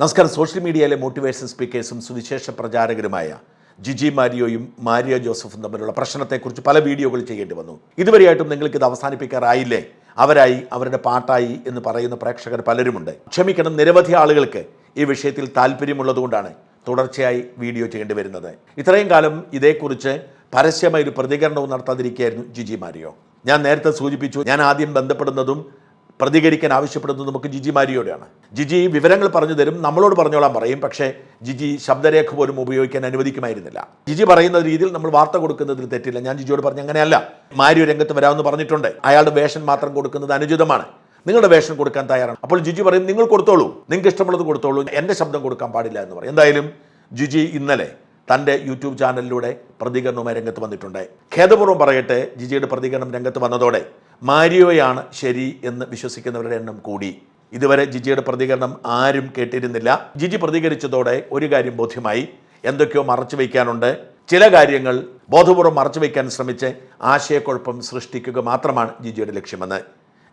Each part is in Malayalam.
നമസ്കാരം. സോഷ്യൽ മീഡിയയിലെ മോട്ടിവേഷൻ സ്പീക്കേഴ്സും സുവിശേഷ പ്രചാരകരുമായ ജിജി മാരിയോയും മാരിയോ ജോസഫും തമ്മിലുള്ള പ്രശ്നത്തെക്കുറിച്ച് പല വീഡിയോകൾ ചെയ്യേണ്ടി വന്നു. ഇതുവരെയായിട്ടും നിങ്ങൾക്ക് ഇത് അവസാനിപ്പിക്കാറായില്ലേ? അവരായി അവരുടെ പാട്ടായി എന്ന് പറയുന്ന പ്രേക്ഷകർ പലരുമുണ്ട്. ക്ഷമിക്കണം നിരവധി ആളുകൾക്ക് ഈ വിഷയത്തിൽ താല്പര്യമുള്ളതുകൊണ്ടാണ് തുടർച്ചയായി വീഡിയോ ചെയ്യേണ്ടി വരുന്നത്. ഇത്രയും കാലം ഇതേക്കുറിച്ച് പരസ്യമായ ഒരു പ്രതികരണവും നടത്താതിരിക്കുകയായിരുന്നു ജിജി മാരിയോ. ഞാൻ നേരത്തെ സൂചിപ്പിച്ചു ഞാൻ ആദ്യം ബന്ധപ്പെടുന്നതും പ്രതികരിക്കാൻ ആവശ്യപ്പെടുന്നത് നമുക്ക് ജിജി മാരിയോടെയാണ് ജിജി വിവരങ്ങൾ പറഞ്ഞു തരും നമ്മളോട് പറഞ്ഞോളാൻ പറയും പക്ഷേ ജിജി ശബ്ദരേഖ പോലും ഉപയോഗിക്കാൻ അനുവദിക്കുമായിരുന്നില്ല. ജിജി പറയുന്ന രീതിയിൽ നമ്മൾ വാർത്ത കൊടുക്കുന്നതിൽ തെറ്റില്ല. ഞാൻ ജിജിയോട് പറഞ്ഞ അങ്ങനെയല്ല. മാരിയോ രംഗത്ത് വരാമെന്ന് പറഞ്ഞിട്ടുണ്ട്. അയാളുടെ വേഷം മാത്രം കൊടുക്കുന്നത് അനുചിതമാണ്. നിങ്ങളുടെ വേഷം കൊടുക്കാൻ തയ്യാറാണ്. അപ്പോൾ ജിജി പറയും നിങ്ങൾ കൊടുത്തോളൂ. നിങ്ങൾക്ക് ഇഷ്ടമുള്ളത് കൊടുത്തോളൂ. എന്റെ ശബ്ദം കൊടുക്കാൻ പാടില്ല എന്ന് പറയും. എന്തായാലും ജിജി ഇന്നലെ തന്റെ യൂട്യൂബ് ചാനലിലൂടെ പ്രതികരണവുമായി രംഗത്ത് വന്നിട്ടുണ്ട്. ഖേദപൂർവം പറയട്ടെ ജിജിയുടെ പ്രതികരണം രംഗത്ത് വന്നതോടെ മാരിയോയാണ് ശരി എന്ന് വിശ്വസിക്കുന്നവരുടെ എണ്ണം കൂടി. ഇതുവരെ ജിജിയുടെ പ്രതികരണം ആരും കേട്ടിരുന്നില്ല. ജിജി പ്രതികരിച്ചതോടെ ഒരു കാര്യം ബോധ്യമായി. എന്തൊക്കെയോ മറച്ചു വയ്ക്കാനുണ്ട്. ചില കാര്യങ്ങൾ ബോധപൂർവം മറച്ചു വയ്ക്കാൻ ശ്രമിച്ച് ആശയക്കുഴപ്പം സൃഷ്ടിക്കുക മാത്രമാണ് ജിജിയുടെ ലക്ഷ്യമെന്ന്.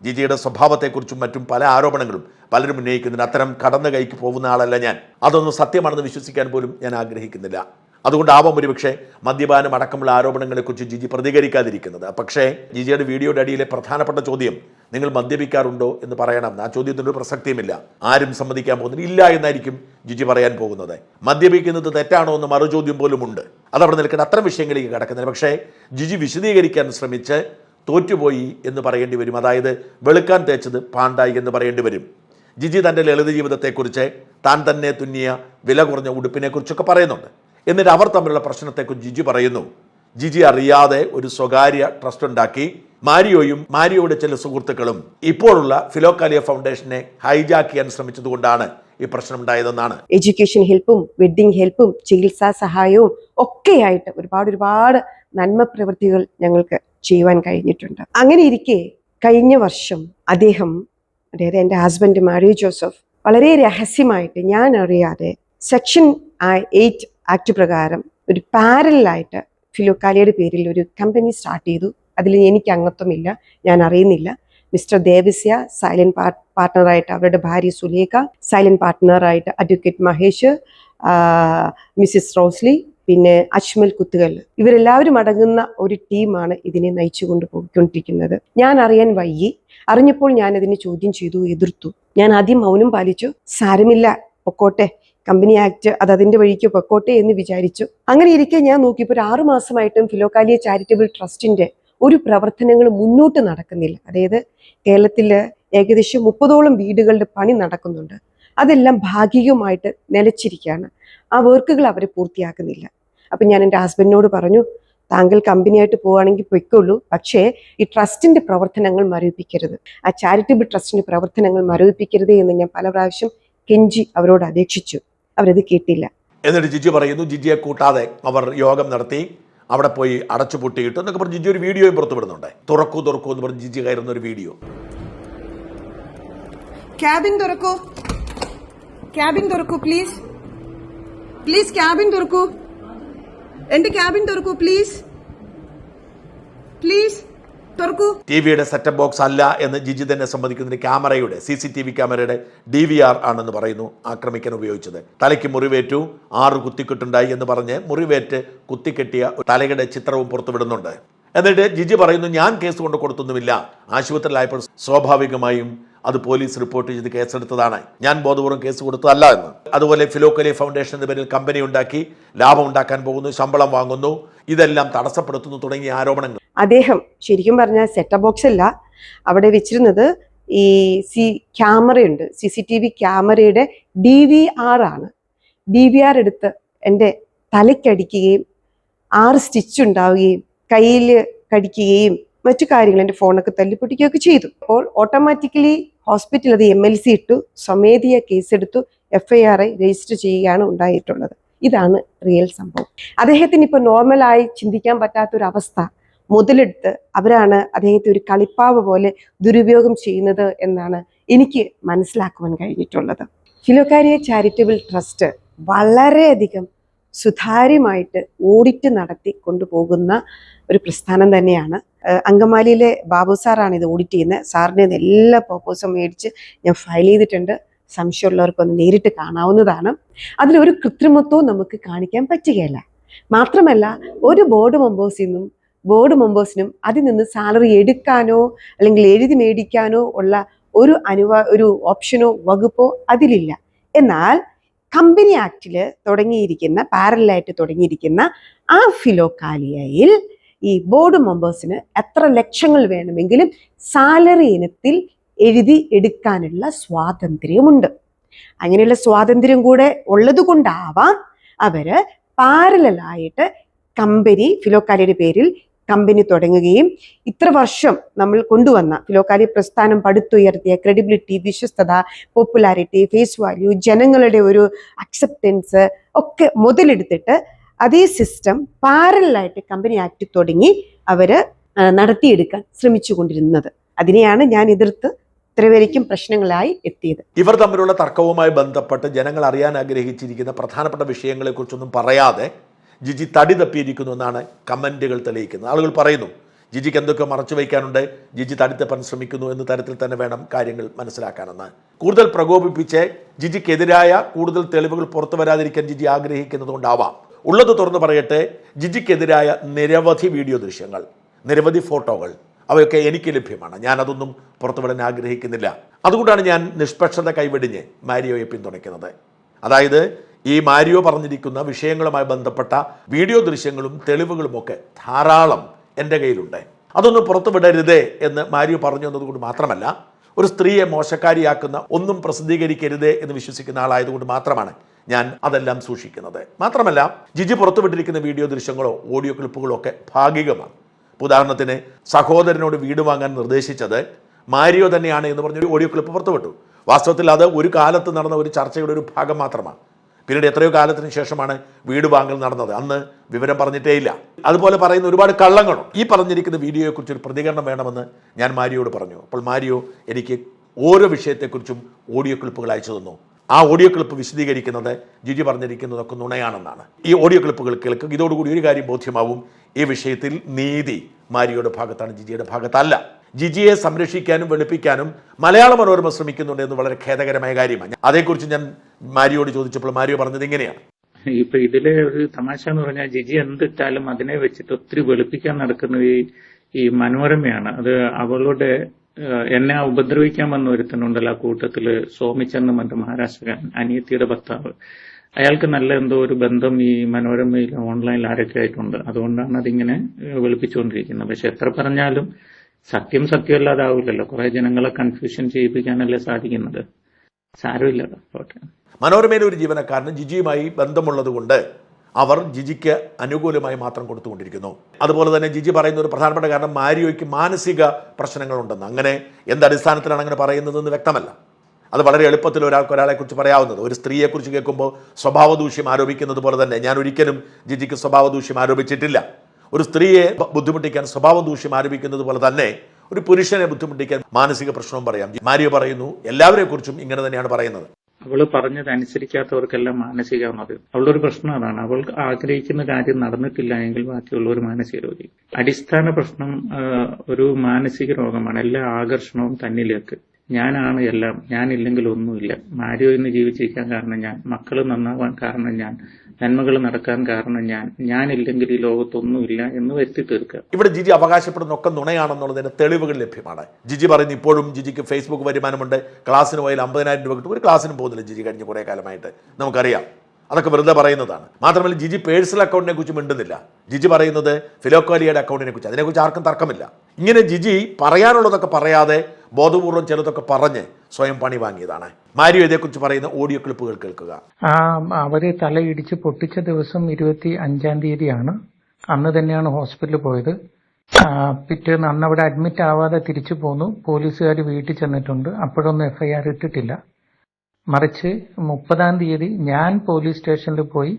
ജിജിയുടെ സ്വഭാവത്തെക്കുറിച്ചും മറ്റും പല ആരോപണങ്ങളും പലരും ഉന്നയിക്കുന്നുണ്ട് അത്തരം കടന്നു കൈക്ക് പോകുന്ന ആളല്ല ഞാൻ. അതൊന്നും സത്യമാണെന്ന് വിശ്വസിക്കാൻ പോലും ഞാൻ ആഗ്രഹിക്കുന്നില്ല. അതുകൊണ്ടാവാം ഒരുപക്ഷെ മദ്യപാനം അടക്കമുള്ള ആരോപണങ്ങളെക്കുറിച്ച് ജിജി പ്രതികരിക്കാതിരിക്കുന്നത്. പക്ഷേ ജിജിയുടെ വീഡിയോയുടെ അടിയിലെ പ്രധാനപ്പെട്ട ചോദ്യം നിങ്ങൾ മദ്യപിക്കാറുണ്ടോ? എന്ന് പറയണം. ആ ചോദ്യത്തിനൊരു പ്രസക്തിയുമില്ല. ആരും സമ്മതിക്കാൻ പോകുന്നില്ല. ഇല്ല എന്നായിരിക്കും ജിജി പറയാൻ പോകുന്നത്. മദ്യപിക്കുന്നത് തെറ്റാണോ എന്ന് മറുചോദ്യം പോലും ഉണ്ട് അതവിടെ നിൽക്കേണ്ട അത്തരം വിഷയങ്ങളിലേക്ക് കിടക്കുന്നില്ല. പക്ഷേ ജിജി വിശദീകരിക്കാൻ ശ്രമിച്ച് തോറ്റുപോയി എന്ന് പറയേണ്ടി വരും. അതായത് വെളുക്കാൻ തേച്ചത് പാണ്ടായി എന്ന് പറയേണ്ടി വരും. ജിജി തന്റെ ലളിത ജീവിതത്തെക്കുറിച്ച് താൻ തന്നെ തുന്നിയ വില കുറഞ്ഞ ഉടുപ്പിനെക്കുറിച്ചൊക്കെ പറയുന്നുണ്ട്. എന്നിട്ട് അവർ തമ്മിലുള്ള പ്രശ്നത്തെക്കുറിച്ച് ജിജി പറയുന്നു. ജിജി അറിയാതെ ഒരു സ്വകാര്യ ട്രസ്റ്റ് ഉണ്ടാക്കി മാരിയോയും മാരിയോയുടെ ചില സുഹൃത്തുക്കളും ഇപ്പോഴുള്ള ഫിലോക്കാലിയ ഫൗണ്ടേഷനെ ഹൈജാക്ക് ചെയ്യാൻ ശ്രമിച്ചതുകൊണ്ടാണ് ഈ പ്രശ്നം ഉണ്ടായതെന്നാണ് എഡ്യൂക്കേഷൻ ഹെൽപ്പും വെഡ്ഡിംഗ് ഹെൽപ്പും ചികിത്സാ സഹായവും ഒക്കെയായിട്ട് ഒരുപാട് ഒരുപാട് നന്മ പ്രവൃത്തികൾ ഞങ്ങൾക്ക് ചെയ്യുവാൻ കഴിഞ്ഞിട്ടുണ്ട്. അങ്ങനെ ഇരിക്കെ കഴിഞ്ഞ വർഷം അദ്ദേഹം അതായത് എന്റെ ഹസ്ബൻഡ് മാരിയോ ജോസഫ് വളരെ രഹസ്യമായിട്ട് ഞാൻ അറിയാതെ സെക്ഷൻ എയ്റ്റ് ആക്ട് പ്രകാരം ഒരു പാരലായിട്ട് ഫിലോക്കാലിയുടെ പേരിൽ ഒരു കമ്പനി സ്റ്റാർട്ട് ചെയ്തു. അതിൽ എനിക്ക് അംഗത്വമില്ല ഞാൻ അറിയുന്നില്ല. മിസ്റ്റർ ദേവസ്യ സൈലന്റ് പാർട്ട്ണറായിട്ട് അവരുടെ ഭാര്യ സുലേഖ സൈലന്റ് പാർട്ട്ണറായിട്ട് അഡ്വക്കേറ്റ് മഹേഷ് മിസ്സിസ് റോസ്ലി പിന്നെ അജ്മൽ കുത്തുകൽ. ഇവരെല്ലാവരും അടങ്ങുന്ന ഒരു ടീമാണ് ഇതിനെ നയിച്ചു കൊണ്ട് പോയിക്കൊണ്ടിരിക്കുന്നത്. ഞാൻ അറിയാൻ വൈകി. അറിഞ്ഞപ്പോൾ ഞാൻ അതിനെ ചോദ്യം ചെയ്തു എതിർത്തു. ഞാൻ ആദ്യം മൗനം പാലിച്ചു. സാരമില്ല പൊക്കോട്ടെ. കമ്പനി ആക്ട് അത് അതിന്റെ വഴിക്ക് പൊക്കോട്ടെ എന്ന് വിചാരിച്ചു. അങ്ങനെ ഇരിക്കെ ഞാൻ നോക്കിയപ്പോൾ ഒരു ആറുമാസമായിട്ടും ഫിലോക്കാലിയ ചാരിറ്റബിൾ ട്രസ്റ്റിന്റെ ഒരു പ്രവർത്തനങ്ങൾ മുന്നോട്ട് നടക്കുന്നില്ല. അതായത് കേരളത്തിൽ ഏകദേശം മുപ്പതോളം വീടുകളുടെ പണി നടക്കുന്നുണ്ട്. അതെല്ലാം ഭാഗികമായിട്ട് നിലച്ചിരിക്കുകയാണ് ആ വർക്കുകൾ അവർ പൂർത്തിയാക്കുന്നില്ല. അപ്പം ഞാൻ എന്റെ ഹസ്ബൻഡിനോട് പറഞ്ഞു താങ്കൾ കമ്പനിയായിട്ട് പോവുകയാണെങ്കിൽ പൊയ്ക്കൊള്ളൂ. പക്ഷേ ഈ ട്രസ്റ്റിന്റെ പ്രവർത്തനങ്ങൾ മരവിപ്പിക്കരുത്. ആ ചാരിറ്റബിൾ ട്രസ്റ്റിന്റെ പ്രവർത്തനങ്ങൾ മരവിപ്പിക്കരുത് എന്ന് ഞാൻ പല പ്രാവശ്യം കെഞ്ചി അവരോട് അപേക്ഷിച്ചു. അവരത് കേട്ടില്ല. എന്നിട്ട് ജിജി പറയുന്നു ജിജിയെ കൂട്ടാതെ അവർ യോഗം നടത്തി അവിടെ പോയി അടച്ചു പൂട്ടിയിട്ടു എന്നൊക്കെ പറഞ്ഞ് ജിജി ഒരു വീഡിയോയും പുറത്തുവിടുന്നുണ്ട് തുറക്കൂ തുറക്കൂ എന്ന് പറഞ്ഞ് ജിജി കയറുന്ന ഒരു വീഡിയോ. ക്യാബിൻ തുറക്കൂ. ക്യാബിൻ തുറക്കൂ പ്ലീസ് പ്ലീസ് ക്യാബിൻ തുറക്കൂ. എന്റെ ക്യാബിൻ തുറക്കൂ പ്ലീസ് പ്ലീസ് ടി വിയുടെ സെറ്റപ്പ് ബോക്സ് അല്ല എന്ന് ജിജി തന്നെ സംബന്ധിക്കുന്നതിന് ക്യാമറയുടെ സി സി ടി വി ക്യാമറയുടെ ഡി വി ആർ ആണെന്ന് പറയുന്നു ആക്രമിക്കാൻ ഉപയോഗിച്ചത്. തലയ്ക്ക് മുറിവേറ്റു ആറ് കുത്തിക്കെട്ടുണ്ടായി എന്ന് പറഞ്ഞ് മുറിവേറ്റ് കുത്തിക്കെട്ടിയ തലയുടെ ചിത്രവും പുറത്തുവിടുന്നുണ്ട്. എന്നിട്ട് ജിജി പറയുന്നു ഞാൻ കേസ് കൊണ്ട് കൊടുത്തൊന്നുമില്ല. ആശുപത്രിയിലായപ്പോൾ സ്വാഭാവികമായും അത് പോലീസ് റിപ്പോർട്ട് ചെയ്ത് കേസെടുത്തതാണ്. ഞാൻ ബോധപൂർവം കേസ് കൊടുത്തതല്ല എന്ന്. അതുപോലെ ഫിലോക്കലി ഫൗണ്ടേഷൻ എന്ന പേരിൽ കമ്പനി ഉണ്ടാക്കി ലാഭം ഉണ്ടാക്കാൻ പോകുന്നു ശമ്പളം വാങ്ങുന്നു ഇതെല്ലാം തടസ്സപ്പെടുത്തുന്നു തുടങ്ങിയ ആരോപണങ്ങൾ. അദ്ദേഹം ശരിക്കും പറഞ്ഞാൽ സെറ്റ ബോക്സ് അല്ല. അവിടെ വെച്ചിരുന്നത് ഈ സി ക്യാമറയുണ്ട്. സി സി ടി വി ക്യാമറയുടെ ഡി വി ആർ ആണ്. ഡി വി ആർ എടുത്ത് എന്റെ തലയ്ക്കടിക്കുകയും ആറ് സ്റ്റിച്ച് ഉണ്ടാവുകയും കയ്യിൽ കടിക്കുകയും മറ്റു കാര്യങ്ങൾ എന്റെ ഫോണൊക്കെ തല്ലിപ്പൊട്ടിക്കുകയൊക്കെ ചെയ്തു. അപ്പോൾ ഓട്ടോമാറ്റിക്കലി ഹോസ്പിറ്റൽ അത് എം എൽ സി ഇട്ടു. സ്വമേധിയ കേസെടുത്തു F I R I register ചെയ്യുകയാണ് ഉണ്ടായിട്ടുള്ളത്. ഇതാണ് റിയൽ സംഭവം. അദ്ദേഹത്തിന് ഇപ്പോൾ നോർമലായി ചിന്തിക്കാൻ പറ്റാത്തൊരു അവസ്ഥ മുതലെടുത്ത് അവരാണ് അദ്ദേഹത്തെ ഒരു കളിപ്പാവ് പോലെ ദുരുപയോഗം ചെയ്യുന്നത് എന്നാണ് എനിക്ക് മനസ്സിലാക്കുവാൻ കഴിഞ്ഞിട്ടുള്ളത്. ഫിലോക്കാരിയ ചാരിറ്റബിൾ ട്രസ്റ്റ് വളരെയധികം സുതാര്യമായിട്ട് ഓഡിറ്റ് നടത്തി കൊണ്ടുപോകുന്ന ഒരു പ്രസ്ഥാനം തന്നെയാണ്. അങ്കമാലിയിലെ ബാബു സാറാണ് ഇത് ഓഡിറ്റ് ചെയ്യുന്നത്. സാറിന്റെ എല്ലാ പേർപ്പസും മേടിച്ച് ഞാൻ ഫയൽ ചെയ്തിട്ടുണ്ട്. സംശയമുള്ളവർക്കൊന്ന് നേരിട്ട് കാണാവുന്നതാണ്. അതിലൊരു കൃത്രിമത്വവും നമുക്ക് കാണിക്കാൻ പറ്റുകയില്ല. മാത്രമല്ല ഒരു ബോർഡ് മെമ്പേഴ്സിൽ നിന്നും ബോർഡ് മെമ്പേഴ്സിനും അതിൽ നിന്ന് സാലറി എടുക്കാനോ അല്ലെങ്കിൽ എഴുതി മേടിക്കാനോ ഉള്ള ഒരു അനുവാ ഒരു ഓപ്ഷനോ വകുപ്പോ അതിലില്ല. എന്നാൽ കമ്പനി ആക്റ്റിൽ തുടങ്ങിയിരിക്കുന്ന പാരലായിട്ട് തുടങ്ങിയിരിക്കുന്ന ആ ഫിലോക്കാലിയയിൽ ഈ ബോർഡ് മെമ്പേഴ്സിന് എത്ര ലക്ഷങ്ങൾ വേണമെങ്കിലും സാലറി ഇനത്തിൽ എഴുതി എടുക്കാനുള്ള സ്വാതന്ത്ര്യമുണ്ട്. അങ്ങനെയുള്ള സ്വാതന്ത്ര്യം കൂടെ ഉള്ളത് കൊണ്ടാവാം അവർ പാരലായിട്ട് കമ്പനി ഫിലോക്കാലിയുടെ പേരിൽ കമ്പനി തുടങ്ങുകയും ഇത്ര വർഷം നമ്മൾ കൊണ്ടുവന്ന ഫിലോക്കാലി പ്രസ്ഥാനം പടുത്തുയർത്തിയ ക്രെഡിബിലിറ്റി വിശ്വസ്തത പോപ്പുലാരിറ്റി ഫേസ് വാല്യൂ ജനങ്ങളുടെ ഒരു അക്സെപ്റ്റൻസ് ഒക്കെ മുതലെടുത്തിട്ട് അതേ സിസ്റ്റം പാരലായിട്ട് കമ്പനി ആക്ട് തുടങ്ങി അവർ ആ, നടത്തിയെടുക്കാൻ ശ്രമിച്ചുകൊണ്ടിരുന്നത്. അതിനെയാണ് ഞാൻ എതിർത്ത് ഇത്രവരയ്ക്കും പ്രശ്നങ്ങളായി എത്തിയത്. ഇവർ തമ്മിലുള്ള തർക്കവുമായി ബന്ധപ്പെട്ട് ജനങ്ങൾ അറിയാൻ ആഗ്രഹിച്ചിരിക്കുന്ന പ്രധാനപ്പെട്ട വിഷയങ്ങളെക്കുറിച്ചൊന്നും പറയാതെ ജിജി തടി തപ്പിയിരിക്കുന്നു എന്നാണ് കമന്റുകൾ തെളിയിക്കുന്നത്. ആളുകൾ പറയുന്നു ജിജിക്ക് എന്തൊക്കെ മറച്ചു വയ്ക്കാനുണ്ട്? ജിജി തടി തപ്പാൻ ശ്രമിക്കുന്നു എന്ന തരത്തിൽ തന്നെ വേണം കാര്യങ്ങൾ മനസ്സിലാക്കാനെന്ന്. കൂടുതൽ പ്രകോപിപ്പിച്ച് ജിജിക്കെതിരായ കൂടുതൽ തെളിവുകൾ പുറത്തു വരാതിരിക്കാൻ ജിജി ആഗ്രഹിക്കുന്നതുകൊണ്ടാവാം. ഉള്ളത് തുറന്നു പറയട്ടെ ജിജിക്കെതിരായ നിരവധി വീഡിയോ ദൃശ്യങ്ങൾ നിരവധി ഫോട്ടോകൾ അവയൊക്കെ എനിക്ക് ലഭ്യമാണ്. ഞാൻ അതൊന്നും പുറത്തുവിടാൻ ആഗ്രഹിക്കുന്നില്ല. അതുകൊണ്ടാണ് ഞാൻ നിഷ്പക്ഷത കൈവെടിഞ്ഞ് മാരിയോയെ പിന്തുണയ്ക്കുന്നത്. അതായത് ഈ മാരിയോ പറഞ്ഞിരിക്കുന്ന വിഷയങ്ങളുമായി ബന്ധപ്പെട്ട വീഡിയോ ദൃശ്യങ്ങളും തെളിവുകളുമൊക്കെ ധാരാളം എന്റെ കയ്യിലുണ്ട്. അതൊന്നും പുറത്തുവിടരുതേ എന്ന് മാരിയോ പറഞ്ഞു എന്നതുകൊണ്ട് മാത്രമല്ല ഒരു സ്ത്രീയെ മോശക്കാരിയാക്കുന്ന ഒന്നും പ്രസിദ്ധീകരിക്കരുതേ എന്ന് വിശ്വസിക്കുന്ന ആളായതുകൊണ്ട് മാത്രമാണ് ഞാൻ അതെല്ലാം സൂക്ഷിക്കുന്നത്. മാത്രമല്ല ജിജി പുറത്തുവിട്ടിരിക്കുന്ന വീഡിയോ ദൃശ്യങ്ങളോ ഓഡിയോ ക്ലിപ്പുകളോ ഒക്കെ ഭാഗികമാണ്. ഉദാഹരണത്തിന് സഹോദരനോട് വീട് വാങ്ങാൻ നിർദ്ദേശിച്ചത് മാരിയോ തന്നെയാണ് എന്ന് പറഞ്ഞൊരു ഓഡിയോ ക്ലിപ്പ് പുറത്തുവിട്ടു വാസ്തവത്തിൽ അത് ഒരു കാലത്ത് നടന്ന ഒരു ചർച്ചയുടെ ഒരു ഭാഗം മാത്രമാണ്. പിന്നീട് എത്രയോ കാലത്തിന് ശേഷമാണ് വീട് വാങ്ങൽ നടന്നത്. അന്ന് വിവരം പറഞ്ഞിട്ടേ ഇല്ല. അതുപോലെ പറയുന്ന ഒരുപാട് കള്ളങ്ങളും. ഈ പറഞ്ഞിരിക്കുന്ന വീഡിയോയെക്കുറിച്ച് ഒരു പ്രതികരണം വേണമെന്ന് ഞാൻ മാരിയോട് പറഞ്ഞു. അപ്പോൾ മാരിയോ എനിക്ക് ഓരോ വിഷയത്തെക്കുറിച്ചും ഓഡിയോ ക്ലിപ്പുകൾ അയച്ചു തന്നു. ആ ഓഡിയോ ക്ലിപ്പ് വിശദീകരിക്കുന്നത് ജിജി പറഞ്ഞിരിക്കുന്നതൊക്കെ നുണയാണെന്നാണ്. ഈ ഓഡിയോ ക്ലിപ്പുകൾ കേൾക്കും ഇതോടുകൂടി ഒരു കാര്യം ബോധ്യമാവും. ഈ വിഷയത്തിൽ നീതി മാരിയുടെ ഭാഗത്താണ് ജിജിയുടെ ഭാഗത്തല്ല. ജിജിയെ സംരക്ഷിക്കാനും വെളുപ്പിക്കാനും മലയാള മനോരമ ശ്രമിക്കുന്നുണ്ട് എന്ന് വളരെ ഖേദകരമായ കാര്യമാണ്. അതേക്കുറിച്ച് ഞാൻ മാരിയോട് ചോദിച്ചപ്പോൾ മാരിയോ പറഞ്ഞത് ഇങ്ങനെയാണ്. ഇപ്പൊ ഇതിലെ ഒരു തമാശ എന്ന് പറഞ്ഞാൽ ജിജി എന്തിട്ടാലും അതിനെ വെച്ചിട്ട് ഒത്തിരി വെളുപ്പിക്കാൻ നടക്കുന്നത് ഈ ഈ മനോരമയാണ്. അത് അവളുടെ എന്നെ ഉപദ്രവിക്കാൻ വന്ന ഒരുത്തനുണ്ടല്ലോ ആ കൂട്ടത്തിൽ സോമിച്ചെന്ന് മറ്റു മഹാരാഷ്ട്രൻ അനിയത്തിയുടെ ഭർത്താവ്. അയാൾക്ക് നല്ല എന്തോ ഒരു ബന്ധം ഈ മനോരമയിൽ ഓൺലൈനിൽ ആരൊക്കെ ആയിട്ടുണ്ട്. അതുകൊണ്ടാണ് അതിങ്ങനെ വെളുപ്പിച്ചുകൊണ്ടിരിക്കുന്നത്. പക്ഷെ എത്ര പറഞ്ഞാലും സത്യം സത്യമല്ലാതാവില്ലല്ലോ. കുറെ ജനങ്ങളെ കൺഫ്യൂഷൻ ചെയ്യിപ്പിക്കാനല്ലേ സാധിക്കുന്നത്. സാരമില്ല പോട്ടെ. മനോരമയിലെ ഒരു ജീവനക്കാരന് ജിജിയുമായി ബന്ധമുള്ളതുകൊണ്ട് അവർ ജിജിക്ക് അനുകൂലമായി മാത്രം കൊടുത്തുകൊണ്ടിരിക്കുന്നു. അതുപോലെ തന്നെ ജിജി പറയുന്ന ഒരു പ്രധാനപ്പെട്ട കാരണം മാരിയോയ്ക്ക് മാനസിക പ്രശ്നങ്ങളുണ്ടെന്ന്. അങ്ങനെ എന്ത് അടിസ്ഥാനത്തിലാണ് അങ്ങനെ പറയുന്നതെന്ന് വ്യക്തമല്ല. അത് വളരെ എളുപ്പത്തിൽ ഒരാൾക്ക് ഒരാളെ കുറിച്ച് പറയാവുന്നത്. ഒരു സ്ത്രീയെക്കുറിച്ച് കേൾക്കുമ്പോൾ സ്വഭാവദൂഷ്യം ആരോപിക്കുന്നത് പോലെ തന്നെ ഞാൻ ഒരിക്കലും ജിജിക്ക് സ്വഭാവദൂഷ്യം ആരോപിച്ചിട്ടില്ല. ഒരു സ്ത്രീയെ ബുദ്ധിമുട്ടിക്കാൻ സ്വഭാവദൂഷ്യം ആരോപിക്കുന്നത് പോലെ തന്നെ ഒരു പുരുഷനെ ബുദ്ധിമുട്ടിക്കാൻ മാനസിക പ്രശ്നവും പറയാം. മാരിയോ പറയുന്നു എല്ലാവരെക്കുറിച്ചും ഇങ്ങനെ തന്നെയാണ് പറയുന്നത്. അവൾ പറഞ്ഞത് അനുസരിക്കാത്തവർക്കെല്ലാം മതി അവളുടെ ഒരു പ്രശ്നം അതാണ്. അവൾ ആഗ്രഹിക്കുന്ന കാര്യം നടന്നിട്ടില്ല എങ്കിൽ ബാക്കിയുള്ളവർ മാനസിക രോഗി. അടിസ്ഥാന പ്രശ്നം ഒരു മാനസിക രോഗമാണ്. എല്ലാ ആകർഷണവും തന്നിലേക്ക്. ഞാനാണ് എല്ലാം. ഞാനില്ലെങ്കിൽ ഒന്നുമില്ല. മാരിയോ ഇന്ന് ജീവിച്ചിരിക്കാൻ കാരണം ഞാൻ. മക്കൾ നന്നാവാൻ കാരണം ഞാൻ. നന്മകൾ നടക്കാൻ കാരണം ഞാൻ. ഞാൻ ഇല്ലെങ്കിൽ ഈ ലോകത്തൊന്നുമില്ല എന്ന് വരുത്തി തീർക്കുക. ഇവിടെ ജിജി അവകാശപ്പെടുന്ന ഒക്കെ നുണയാണെന്നുള്ളതിന് തെളിവുകൾ ലഭ്യമാണ്. ജിജി പറയുന്നു ഇപ്പോഴും ജിജിക്ക് ഫേസ്ബുക്ക് വരുമാനമുണ്ട്. ക്ലാസ്സിന് പോയാൽ അമ്പതിനായിരം രൂപ കിട്ടും. ഒരു ക്ലാസ്സിനും പോകുന്നില്ല ജിജി കഴിഞ്ഞ കുറേ കാലമായിട്ട്. നമുക്കറിയാം. അതൊക്കെ വെറുതെ പറയുന്നതാണ്. മാത്രമല്ല ജിജി പേഴ്സണൽ അക്കൗണ്ടിനെ കുറിച്ച് മിണ്ടുന്നില്ല. ജിജി പറയുന്നത് ഫിലോക്കാലിയുടെ അക്കൗണ്ടിനെ കുറിച്ച്. അതിനെക്കുറിച്ച് ആർക്കും തർക്കമില്ല. ഇങ്ങനെ ജിജി പറയാനുള്ളതൊക്കെ പറയാതെ ബോധപൂർവം ചിലതൊക്കെ പറഞ്ഞ് സ്വയം പണി വാങ്ങിയതാണ്. മാരിയോ ഇതേക്കുറിച്ച് പറയുന്ന ഓഡിയോ ക്ലിപ്പുകൾ കേൾക്കുക. അവരെ തലയിടിച്ച് പൊട്ടിച്ച ദിവസം ഇരുപത്തി അഞ്ചാം തീയതിയാണ് അന്ന് തന്നെയാണ് ഹോസ്പിറ്റലിൽ പോയത്. പിറ്റേന്ന് അന്ന് അവിടെ അഡ്മിറ്റ് ആവാതെ തിരിച്ചു പോന്നു. പോലീസുകാർ വീട്ടിൽ ചെന്നിട്ടുണ്ട്. അപ്പോഴൊന്നും എഫ്ഐആർ ഇട്ടിട്ടില്ല. മറിച്ച് മുപ്പതാം തീയതി ഞാൻ പോലീസ് സ്റ്റേഷനിൽ പോയി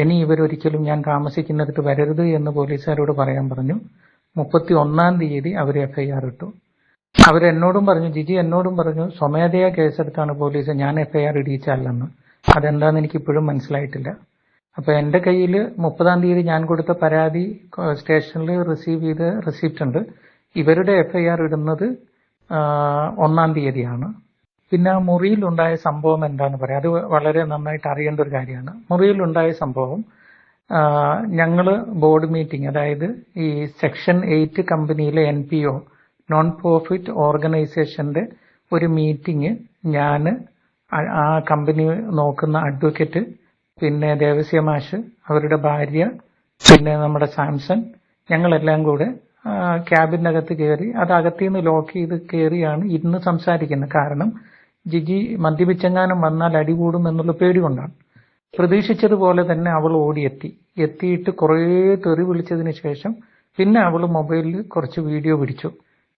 ഇനി ഇവരൊരിക്കലും ഞാൻ താമസിക്കുന്നിടത്ത് വരരുത് എന്ന് പോലീസുകാരോട് പറയാൻ പറഞ്ഞു. മുപ്പത്തി ഒന്നാം തീയതി അവർ എഫ്ഐആർ ഇട്ടു. അവരെന്നോടും പറഞ്ഞു ജിജി എന്നോടും പറഞ്ഞു സ്വമേധയാ കേസെടുത്താണ് പോലീസ് ഞാൻ എഫ്ഐആർ ഇടിയിച്ചല്ലെന്ന്. അതെന്താന്ന് എനിക്ക് ഇപ്പോഴും മനസ്സിലായിട്ടില്ല. അപ്പൊ എന്റെ കയ്യിൽ മുപ്പതാം തീയതി ഞാൻ കൊടുത്ത പരാതി സ്റ്റേഷനിൽ റിസീവ് ചെയ്ത റെസിപ്റ്റ് ഉണ്ട്. ഇവരുടെ എഫ്ഐആർ ഇടുന്നത് ഒന്നാം തീയതിയാണ്. പിന്നെ ആ മുറിയിലുണ്ടായ സംഭവം എന്താണ് പറയാം. അത് വളരെ നന്നായിട്ട് അറിയേണ്ട ഒരു കാര്യമാണ്. മുറിയിലുണ്ടായ സംഭവം ഞങ്ങൾ ബോർഡ് മീറ്റിംഗ് അതായത് ഈ സെക്ഷൻ എയ്റ്റ് കമ്പനിയിലെ N P O non profit ഓർഗനൈസേഷന്റെ ഒരു മീറ്റിംഗ് ഞാൻ ആ- കമ്പനി നോക്കുന്ന അഡ്വക്കേറ്റ് പിന്നെ ദേവസ്യ മാഷ് അവരുടെ ഭാര്യ പിന്നെ നമ്മുടെ സാംസൺ ഞങ്ങളെല്ലാം കൂടെ ക്യാബിനകത്ത് കയറി അത് അകത്തുനിന്ന് ലോക്ക് ചെയ്ത് കയറിയാണ് ഇന്ന് സംസാരിക്കുന്നത്. കാരണം ജിജി മദ്യപിച്ചെങ്ങാനും വന്നാൽ അടികൂടും എന്നുള്ള പേടി കൊണ്ടാണ്. പ്രതീക്ഷിച്ചതുപോലെ തന്നെ അവൾ ഓടിയെത്തി. എത്തിയിട്ട് കുറേ തെറി വിളിച്ചതിന് ശേഷം പിന്നെ അവൾ മൊബൈലിൽ കുറച്ച് വീഡിയോ പിടിച്ചു.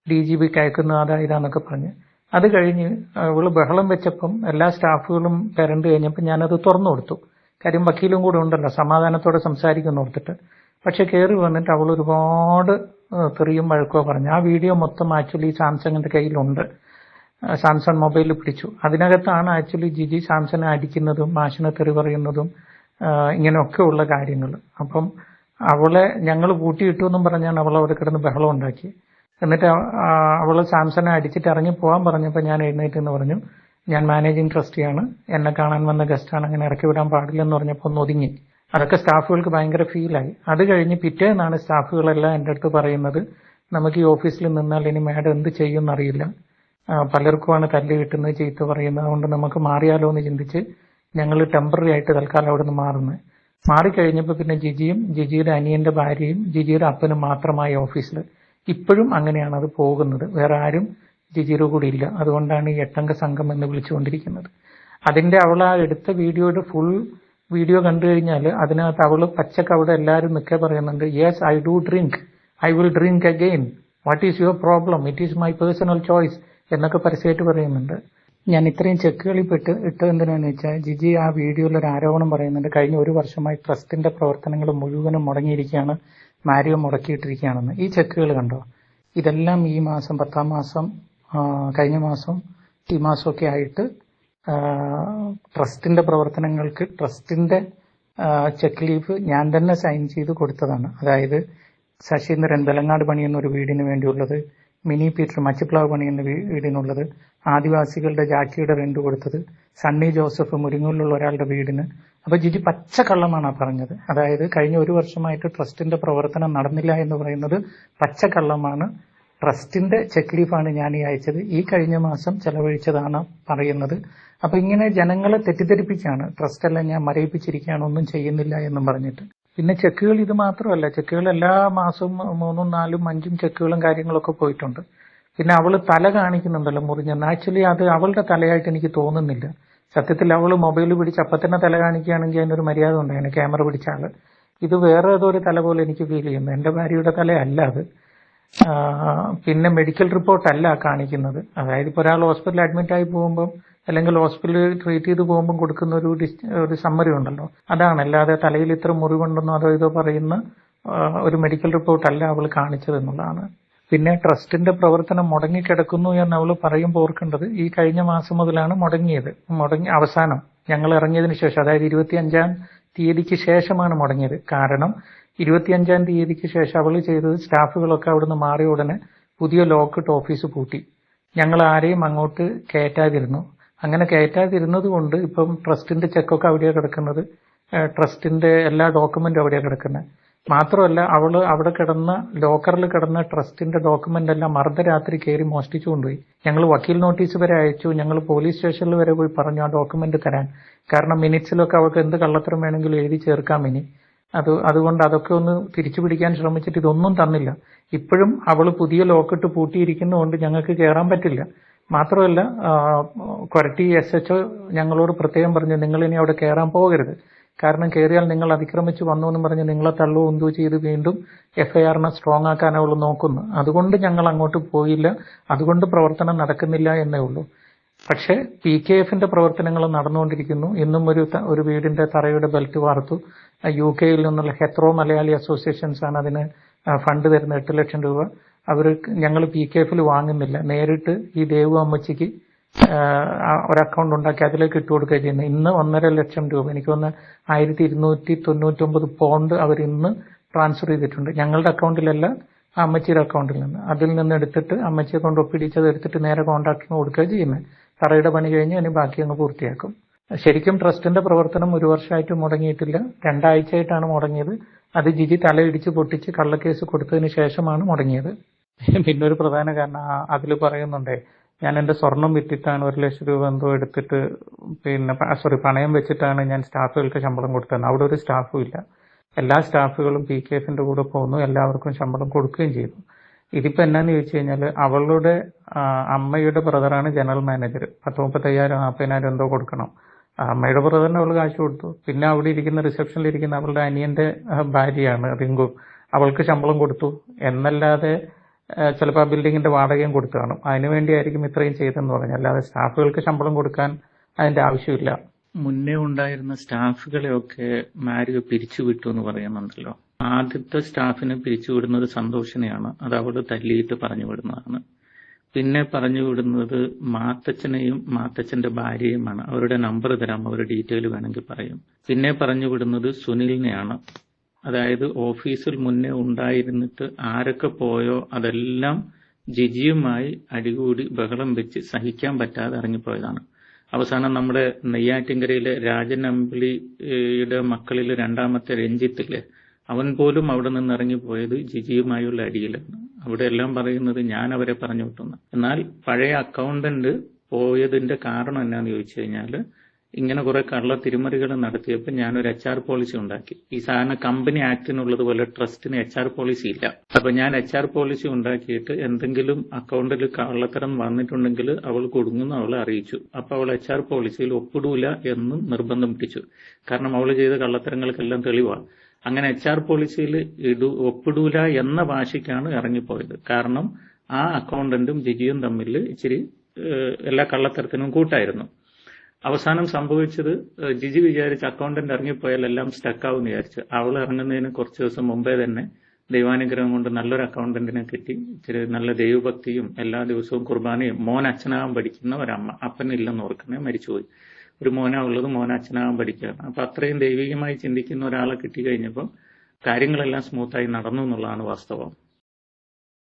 ഡി ജി പിക്ക് അയക്കുന്നു അതാ ഇതാന്നൊക്കെ പറഞ്ഞ്. അത് കഴിഞ്ഞ് അവൾ ബഹളം വെച്ചപ്പം എല്ലാ സ്റ്റാഫുകളും പെരണ്ട് കഴിഞ്ഞപ്പോൾ ഞാനത് തുറന്നു കൊടുത്തു. കാര്യം വക്കീലും കൂടെ ഉണ്ടല്ലോ സമാധാനത്തോടെ സംസാരിക്കുന്നു ഓർത്തിട്ട്. പക്ഷെ കയറി വന്നിട്ട് അവൾ ഒരുപാട് തെറിയും വഴക്കോ പറഞ്ഞു. ആ വീഡിയോ മൊത്തം ആക്ച്വലി സാംസങ്ങിന്റെ കയ്യിലുണ്ട്. സാംസങ് മൊബൈലിൽ പിടിച്ചു. അതിനകത്താണ് ആക്ച്വലി ജിജി സാംസങ്ങിനെ അടിക്കുന്നതും മാഷിനെ തെറി പറയുന്നതും ഇങ്ങനെയൊക്കെയുള്ള കാര്യങ്ങൾ അപ്പം അവളെ ഞങ്ങൾ പൂട്ടിയിട്ടു എന്നും പറഞ്ഞാണ് അവൾ അവിടെ കിടന്ന് ബഹളം ഉണ്ടാക്കി എന്നിട്ട് അവൾ സാംസങ്ങിനെ അടിച്ചിട്ട് ഇറങ്ങി പോകാൻ പറഞ്ഞപ്പോൾ ഞാൻ എഴുന്നേറ്റ് എന്ന് പറഞ്ഞു. ഞാൻ മാനേജിംഗ് ട്രസ്റ്റിയാണ്. എന്നെ കാണാൻ വന്ന ഗസ്റ്റാണ്. അങ്ങനെ ഇറക്കി വിടാൻ പാടില്ലെന്ന് പറഞ്ഞപ്പോൾ ഒന്ന് ഒതുങ്ങി. അതൊക്കെ സ്റ്റാഫുകൾക്ക് ഭയങ്കര ഫീലായി അത് കഴിഞ്ഞ് പിറ്റേന്നാണ് സ്റ്റാഫുകളെല്ലാം എന്റെ അടുത്ത് പറയുന്നത് നമുക്ക് ഈ ഓഫീസിൽ നിന്നാൽ ഇനി മാഡം എന്ത് ചെയ്യും എന്നറിയില്ല ആ, പലർക്കുമാണ് തല്ല് കിട്ടുന്നത് ചീത്ത പറയുന്നത്. അതുകൊണ്ട് നമുക്ക് മാറിയാലോ എന്ന് ചിന്തിച്ച് ഞങ്ങൾ ടെമ്പററി ആയിട്ട് തൽക്കാലം അവിടെ നിന്ന് മാറുന്നത് മാറിക്കഴിഞ്ഞപ്പോൾ പിന്നെ ജിജിയും ജിജിയുടെ അനിയന്റെ ഭാര്യയും ജിജിയുടെ അപ്പനും മാത്രമായി ഓഫീസിൽ ഇപ്പോഴും അങ്ങനെയാണ് അത് പോകുന്നത്. വേറെ ആരും ജിജിയുടെ കൂടി ഇല്ല. അതുകൊണ്ടാണ് ഈ എട്ടംഗ സംഘം എന്ന് വിളിച്ചുകൊണ്ടിരിക്കുന്നത്. അതിന്റെ അവൾ ആ എടുത്ത വീഡിയോയുടെ ഫുൾ വീഡിയോ കണ്ടു കഴിഞ്ഞാൽ അതിനകത്ത് അവൾ പച്ചക്ക് അവിടെ എല്ലാവരും നിൽക്കെ പറയുന്നുണ്ട് yes I do drink I will drink again what is your problem it is my personal choice എന്നൊക്കെ പരസ്യമായിട്ട് പറയുന്നുണ്ട്. ഞാൻ ഇത്രയും ചെക്കുകളിൽ പെട്ട് ഇട്ടത് എന്തിനാന്ന് വെച്ചാൽ ജിജി ആ വീഡിയോയിൽ ഒരു ആരോപണം പറയുന്നുണ്ട്. കഴിഞ്ഞ ഒരു വർഷമായി ട്രസ്റ്റിന്റെ പ്രവർത്തനങ്ങൾ മുഴുവനും മുടങ്ങിയിരിക്കുകയാണ്. മാരിയോ മുടക്കിയിട്ടിരിക്കുകയാണെന്ന്. ഈ ചെക്കുകൾ കണ്ടോ? ഇതെല്ലാം ഈ മാസം പത്താം മാസം കഴിഞ്ഞ മാസം ഈ മാസമൊക്കെ ആയിട്ട് ട്രസ്റ്റിന്റെ പ്രവർത്തനങ്ങൾക്ക് ട്രസ്റ്റിന്റെ ചെക്ക് ലീഫ് ഞാൻ തന്നെ സൈൻ ചെയ്ത് കൊടുത്തതാണ്. അതായത് ശശീന്ദ്രൻ ബലങ്ങാട് പണിയുന്ന ഒരു വീടിന് വേണ്ടിയുള്ളത് മിനി പീറ്റർ മച്ചിപ്ലാവ് പണിയുന്ന വീടിനുള്ളത് ആദിവാസികളുടെ ജാക്കിയുടെ റെന്റ് കൊടുത്തത് സണ്ണി ജോസഫ് മുരിങ്ങൂരിലുള്ള ഒരാളുടെ വീടിന് അപ്പൊ ജിജി പച്ചക്കള്ളമാണ് പറഞ്ഞത്. അതായത് കഴിഞ്ഞ ഒരു വർഷമായിട്ട് ട്രസ്റ്റിന്റെ പ്രവർത്തനം നടന്നില്ല എന്ന് പറയുന്നത് പച്ചക്കള്ളമാണ്. ട്രസ്റ്റിന്റെ ചെക്ക് ലീഫാണ് ഞാൻ ഈ അയച്ചത്. ഈ കഴിഞ്ഞ മാസം ചെലവഴിച്ചതാണ് പറയുന്നത്. അപ്പൊ ഇങ്ങനെ ജനങ്ങളെ തെറ്റിദ്ധരിപ്പിക്കുകയാണ് ട്രസ്റ്റ് എല്ലാം ഞാൻ മരയിപ്പിച്ചിരിക്കുകയാണ് ഒന്നും ചെയ്യുന്നില്ല എന്നും പറഞ്ഞിട്ട്. പിന്നെ ചെക്കുകൾ ഇത് മാത്രമല്ല ചെക്കുകൾ എല്ലാ മാസവും മൂന്നും നാലും അഞ്ചും ചെക്കുകളും കാര്യങ്ങളൊക്കെ പോയിട്ടുണ്ട്. പിന്നെ അവൾ തല കാണിക്കുന്നുണ്ടല്ലോ മുറിഞ്ഞെന്ന്. ആക്ച്വലി അത് അവളുടെ തലയായിട്ട് എനിക്ക് തോന്നുന്നില്ല. സത്യത്തിൽ അവൾ മൊബൈൽ പിടിച്ച് അപ്പൊ തന്നെ തല കാണിക്കുകയാണെങ്കിൽ അതിനൊരു മര്യാദ ഉണ്ടായിരുന്നു ക്യാമറ പിടിച്ച ആൾ. ഇത് വേറെ ഏതൊരു തല പോലെ എനിക്ക് ഫീൽ ചെയ്യുന്നു. എന്റെ ഭാര്യയുടെ തലയല്ല അത്. പിന്നെ മെഡിക്കൽ റിപ്പോർട്ട് അല്ല കാണിക്കുന്നത്. അതായത് ഇപ്പോൾ ഒരാൾ ഹോസ്പിറ്റലിൽ അഡ്മിറ്റ് ആയി പോകുമ്പോൾ അല്ലെങ്കിൽ ഹോസ്പിറ്റലിൽ ട്രീറ്റ് ചെയ്ത് പോകുമ്പോൾ കൊടുക്കുന്ന ഒരു ഒരു സമ്മറി ഉണ്ടല്ലോ. അതാണ്. അല്ലാതെ തലയിൽ ഇത്ര മുറിവുണ്ടെന്നോ അതോ ഇതോ പറയുന്ന ഒരു മെഡിക്കൽ റിപ്പോർട്ടല്ല അവൾ കാണിച്ചത് എന്നുള്ളതാണ്. പിന്നെ ട്രസ്റ്റിന്റെ പ്രവർത്തനം മുടങ്ങിക്കിടക്കുന്നു എന്ന് അവൾ പറയുമ്പോൾ ഓർക്കേണ്ടത് ഈ കഴിഞ്ഞ മാസം മുതലാണ് മുടങ്ങിയത്. മുടങ്ങി അവസാനം ഞങ്ങൾ ഇറങ്ങിയതിന് ശേഷം അതായത് ഇരുപത്തി അഞ്ചാം തീയതിക്ക് ശേഷമാണ് മുടങ്ങിയത്. കാരണം ഇരുപത്തിയഞ്ചാം തീയതിക്ക് ശേഷം അവൾ ചെയ്തത് സ്റ്റാഫുകളൊക്കെ അവിടുന്ന് മാറിയ ഉടനെ പുതിയ ലോക്കിട്ട് ഓഫീസ് പൂട്ടി. ഞങ്ങൾ ആരെയും അങ്ങോട്ട് കയറ്റാതിരുന്നു. അങ്ങനെ കയറ്റാതിരുന്നത് കൊണ്ട് ഇപ്പം ട്രസ്റ്റിന്റെ ചെക്കൊക്കെ അവിടെയാണ് കിടക്കുന്നത്. ട്രസ്റ്റിന്റെ എല്ലാ ഡോക്യുമെന്റും അവിടെയാണ് കിടക്കുന്നത്. മാത്രമല്ല അവൾ അവിടെ കിടന്ന ലോക്കറിൽ കിടന്ന ട്രസ്റ്റിന്റെ ഡോക്യുമെന്റ് എല്ലാം അർദ്ധരാത്രി കയറി മോഷ്ടിച്ചു കൊണ്ടുപോയി. ഞങ്ങൾ വക്കീൽ നോട്ടീസ് വരെ അയച്ചു. ഞങ്ങൾ പോലീസ് സ്റ്റേഷനിൽ വരെ പോയി പറഞ്ഞു ആ ഡോക്യുമെന്റ് തരാൻ. കാരണം മിനിറ്റ്സിലൊക്കെ അവൾക്ക് എന്ത് കള്ളത്തരം വേണമെങ്കിലും എഴുതി ചേർക്കാം ഇനി അത് അതുകൊണ്ട് അതൊക്കെ ഒന്ന് തിരിച്ചു പിടിക്കാൻ ശ്രമിച്ചിട്ട് ഇതൊന്നും തന്നില്ല. ഇപ്പോഴും അവൾ പുതിയ ലോക്കിട്ട് പൂട്ടിയിരിക്കുന്നതുകൊണ്ട് ഞങ്ങൾക്ക് കയറാൻ പറ്റില്ല. മാത്രമല്ല കൊരട്ടി എസ് എച്ച് ഞങ്ങളോട് പ്രത്യേകം പറഞ്ഞു നിങ്ങൾ ഇനി അവിടെ കയറാൻ പോകരുത്. കാരണം കയറിയാൽ നിങ്ങൾ അതിക്രമിച്ചു വന്നു എന്ന് പറഞ്ഞ് നിങ്ങളെ തള്ളു എന്തോ ചെയ്ത് വീണ്ടും എഫ്ഐആറിനെ സ്ട്രോങ് ആക്കാൻ അവൾ നോക്കുന്നു. അതുകൊണ്ട് ഞങ്ങൾ അങ്ങോട്ട് പോയില്ല. അതുകൊണ്ട് പ്രവർത്തനം നടക്കുന്നില്ല എന്നേ ഉള്ളൂ. പക്ഷേ കെ എഫിന്റെ പ്രവർത്തനങ്ങൾ നടന്നുകൊണ്ടിരിക്കുന്നു. ഇന്നും ഒരു ഒരു വീടിന്റെ തറയുടെ ബെൽറ്റ് വാർത്തു. യു കെയിൽ നിന്നുള്ള ഹെത്രോ മലയാളി അസോസിയേഷൻസ് ആണ് അതിന് ഫണ്ട് തരുന്നത് എട്ട് ലക്ഷം രൂപ. അവർ ഞങ്ങൾ പി കെ എഫിൽ വാങ്ങുന്നില്ല. നേരിട്ട് ഈ ദേവു അമ്മച്ചിക്ക് ഒരു അക്കൗണ്ട് ഉണ്ടാക്കി അതിലേക്ക് ഇട്ട് കൊടുക്കുക ചെയ്യുന്നത്. ഇന്ന് ഒന്നര ലക്ഷം രൂപ. എനിക്ക് തോന്നുന്നു ആയിരത്തി ഇരുന്നൂറ്റി തൊണ്ണൂറ്റൊമ്പത് പോണ്ട് അവർ ഇന്ന് ട്രാൻസ്ഫർ ചെയ്തിട്ടുണ്ട്. ഞങ്ങളുടെ അക്കൗണ്ടിലല്ല അമ്മച്ചിയുടെ അക്കൗണ്ടിൽ നിന്ന്. അതിൽ നിന്ന് എടുത്തിട്ട് അമ്മച്ചിയെ കൊണ്ട് ഒപ്പിടിച്ചത് എടുത്തിട്ട് നേരെ കോൺട്രാക്ടിന് കൊടുക്കുക ചെയ്യുന്നത്. തറയുടെ പണി കഴിഞ്ഞ് ഇനി ബാക്കി അങ്ങ് പൂർത്തിയാക്കും. ശരിക്കും ട്രസ്റ്റിന്റെ പ്രവർത്തനം ഒരു വർഷമായിട്ട് മുടങ്ങിയിട്ടില്ല. രണ്ടാഴ്ചയായിട്ടാണ് മുടങ്ങിയത്. അത് ജിജി തലയിടിച്ച് പൊട്ടിച്ച് കള്ളക്കേസ് കൊടുത്തതിന് ശേഷമാണ് മുടങ്ങിയത്. പിന്നെ ഒരു പ്രധാന കാരണം അതിൽ പറയുന്നുണ്ടേ ഞാൻ എന്റെ സ്വർണം വിറ്റിട്ടാണ് ഒരു ലക്ഷം രൂപ എന്തോ എടുത്തിട്ട് പിന്നെ സോറി പണയം വെച്ചിട്ടാണ് ഞാൻ സ്റ്റാഫുകൾക്ക് ശമ്പളം കൊടുത്തത്. അവിടെ ഒരു സ്റ്റാഫും ഇല്ല. എല്ലാ സ്റ്റാഫുകളും പി കെ എഫിന്റെ കൂടെ പോന്നു. എല്ലാവർക്കും ശമ്പളം കൊടുക്കുകയും ചെയ്തു. ഇതിപ്പോ എന്നാന്ന് ചോദിച്ചു കഴിഞ്ഞാൽ അവളുടെ അമ്മയുടെ ബ്രദറാണ് ജനറൽ മാനേജർ പത്ത് മുപ്പത്തയ്യായിരം നാൽപ്പതിനായിരം എന്തോ കൊടുക്കണം. അമ്മയുടെ ബ്രദറിന് അവൾ കാശ് കൊടുത്തു. പിന്നെ അവിടെ ഇരിക്കുന്ന റിസപ്ഷനിൽ ഇരിക്കുന്ന അവളുടെ അനിയന്റെ ഭാര്യയാണ് റിങ്കു. അവൾക്ക് ശമ്പളം കൊടുത്തു. എന്നല്ലാതെ ചിലപ്പോൾ ആ ബിൽഡിങ്ങിന്റെ വാടകയും കൊടുത്തു കാണും. അതിനുവേണ്ടിയായിരിക്കും ഇത്രയും ചെയ്തെന്ന് പറഞ്ഞു. അല്ലാതെ സ്റ്റാഫുകൾക്ക് ശമ്പളം കൊടുക്കാൻ അതിന്റെ ആവശ്യമില്ല. മുന്നേ ഉണ്ടായിരുന്ന സ്റ്റാഫുകളെയൊക്കെ മാരിയോ പിരിച്ചുവിട്ടു എന്ന് പറയുന്നുണ്ടല്ലോ. ആദ്യത്തെ സ്റ്റാഫിനെ പിരിച്ചുവിടുന്നത് സന്തോഷിനെയാണ് അത് അവിടെ തല്ലിയിട്ട് പറഞ്ഞു വിടുന്നതാണ്. പിന്നെ പറഞ്ഞു വിടുന്നത് മാത്തച്ഛനെയും മാത്തച്ഛന്റെ ഭാര്യയുമാണ്. അവരുടെ നമ്പർ തരാം അവരുടെ ഡീറ്റെയിൽ വേണമെങ്കിൽ പറയും. പിന്നെ പറഞ്ഞു വിടുന്നത് സുനിലിനെയാണ്. അതായത് ഓഫീസിൽ മുന്നേ ഉണ്ടായിരുന്നിട്ട് ആരൊക്കെ പോയോ അതെല്ലാം ജിജിയുമായി അടികൂടി ബഹളം വെച്ച് സഹിക്കാൻ പറ്റാതെ ഇറങ്ങിപ്പോയതാണ്. അവസാനം നമ്മുടെ നെയ്യാറ്റിൻകരയിലെ രാജൻ അമ്പിളിയുടെ മക്കളിൽ രണ്ടാമത്തെ രഞ്ജിത്തില്ലേ അവൻ പോലും അവിടെ നിന്ന് ഇറങ്ങിപ്പോയത് ജിജിയുമായുള്ള അടിയിലാണ്. അവിടെ എല്ലാം പറയുന്നത് ഞാൻ അവരെ പറഞ്ഞു വിട്ടുന്നു എന്നാൽ പഴയ അക്കൗണ്ടന്റ് പോയതിന്റെ കാരണം എന്നാന്ന് ചോദിച്ചു കഴിഞ്ഞാൽ ഇങ്ങനെ കുറെ കള്ള തിരിമറികൾ നടത്തിയപ്പോൾ ഞാനൊരു എച്ച് ആർ പോളിസി ഉണ്ടാക്കി. ഈ സാധാരണ കമ്പനി ആക്ടിനുള്ളത് പോലെ ട്രസ്റ്റിന് എച്ച് ആർ പോളിസി ഇല്ല. അപ്പൊ ഞാൻ എച്ച് ആർ പോളിസി ഉണ്ടാക്കിയിട്ട് എന്തെങ്കിലും അക്കൗണ്ടിൽ കള്ളത്തരം വന്നിട്ടുണ്ടെങ്കിൽ അവൾ കൊടുങ്ങുന്നു അവളെ അറിയിച്ചു. അപ്പൊ അവൾ എച്ച് ആർ പോളിസിയിൽ ഒപ്പിടൂല എന്നും നിർബന്ധം പിടിച്ചു കാരണം അവൾ ചെയ്ത കള്ളത്തരങ്ങൾക്കെല്ലാം തെളിവാണ്. അങ്ങനെ എച്ച് ആർ പോളിസിയിൽ ഇടു ഒപ്പിടൂല എന്ന ഭാഷയ്ക്കാണ് ഇറങ്ങിപ്പോയത്. കാരണം ആ അക്കൗണ്ടന്റും ജിജിയും തമ്മിൽ ഇച്ചിരി എല്ലാ കള്ളത്തരത്തിനും കൂട്ടായിരുന്നു. അവസാനം സംഭവിച്ചത് ജിജി വിചാരിച്ച് അക്കൗണ്ടന്റ് ഇറങ്ങിപ്പോയാൽ എല്ലാം സ്റ്റക്കാവും വിചാരിച്ച്. അവൾ ഇറങ്ങുന്നതിന് കുറച്ച് ദിവസം മുമ്പേ തന്നെ ദൈവാനുഗ്രഹം കൊണ്ട് നല്ലൊരു അക്കൗണ്ടന്റിനെ കിട്ടി. ഇച്ചിരി നല്ല ദൈവഭക്തിയും എല്ലാ ദിവസവും കുർബാനയും മോൻ അച്ഛനാകാൻ പഠിക്കുന്ന ഒരമ്മ. അപ്പനില്ലെന്ന് ഓർക്കണേ മരിച്ചുപോയി. ഒരു മോനാ ഉള്ളത് മോൻ അച്ഛനാകാൻ പഠിക്കുകയാണ്. അപ്പൊ അത്രയും ദൈവികമായി ചിന്തിക്കുന്ന ഒരാളെ കിട്ടി കഴിഞ്ഞപ്പോൾ കാര്യങ്ങളെല്ലാം സ്മൂത്തായി നടന്നു എന്നുള്ളതാണ് വാസ്തവം.